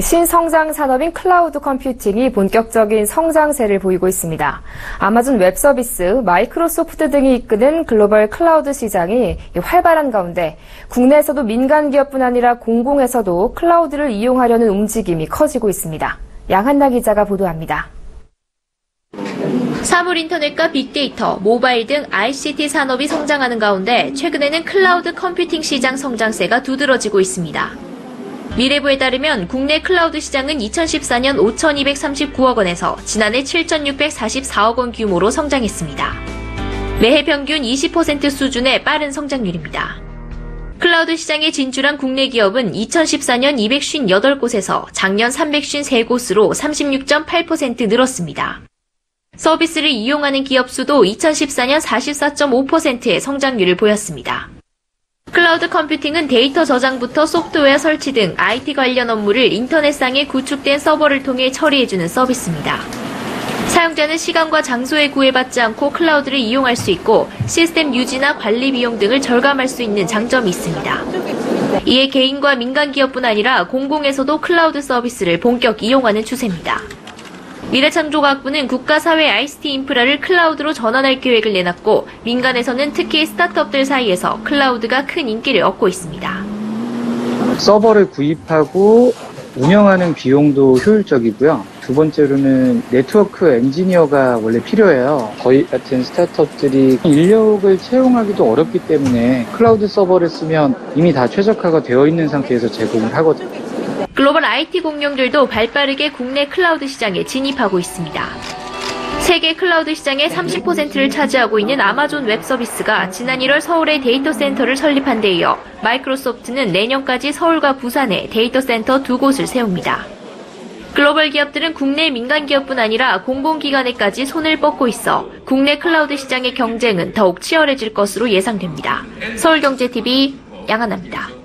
신성장 산업인 클라우드 컴퓨팅이 본격적인 성장세를 보이고 있습니다. 아마존 웹 서비스, 마이크로소프트 등이 이끄는 글로벌 클라우드 시장이 활발한 가운데 국내에서도 민간 기업뿐 아니라 공공에서도 클라우드를 이용하려는 움직임이 커지고 있습니다. 양한나 기자가 보도합니다. 사물 인터넷과 빅데이터, 모바일 등 ICT 산업이 성장하는 가운데 최근에는 클라우드 컴퓨팅 시장 성장세가 두드러지고 있습니다. 미래부에 따르면 국내 클라우드 시장은 2014년 5,239억 원에서 지난해 7,644억 원 규모로 성장했습니다. 매해 평균 20% 수준의 빠른 성장률입니다. 클라우드 시장에 진출한 국내 기업은 2014년 258곳에서 작년 353곳으로 36.8% 늘었습니다. 서비스를 이용하는 기업 수도 2014년 44.5%의 성장률을 보였습니다. 클라우드 컴퓨팅은 데이터 저장부터 소프트웨어 설치 등 IT 관련 업무를 인터넷상에 구축된 서버를 통해 처리해주는 서비스입니다. 사용자는 시간과 장소에 구애받지 않고 클라우드를 이용할 수 있고 시스템 유지나 관리 비용 등을 절감할 수 있는 장점이 있습니다. 이에 개인과 민간 기업뿐 아니라 공공에서도 클라우드 서비스를 본격 이용하는 추세입니다. 미래창조과학부는 국가사회 ICT 인프라를 클라우드로 전환할 계획을 내놨고 민간에서는 특히 스타트업들 사이에서 클라우드가 큰 인기를 얻고 있습니다. 서버를 구입하고 운영하는 비용도 효율적이고요. 두 번째로는 네트워크 엔지니어가 원래 필요해요. 저희 같은 스타트업들이 인력을 채용하기도 어렵기 때문에 클라우드 서버를 쓰면 이미 다 최적화가 되어 있는 상태에서 제공을 하거든요. 글로벌 IT 공룡들도 발빠르게 국내 클라우드 시장에 진입하고 있습니다. 세계 클라우드 시장의 30%를 차지하고 있는 아마존 웹 서비스가 지난 1월 서울에 데이터 센터를 설립한 데 이어 마이크로소프트는 내년까지 서울과 부산에 데이터 센터 두 곳을 세웁니다. 글로벌 기업들은 국내 민간 기업뿐 아니라 공공기관에까지 손을 뻗고 있어 국내 클라우드 시장의 경쟁은 더욱 치열해질 것으로 예상됩니다. 서울경제TV 양한나입니다.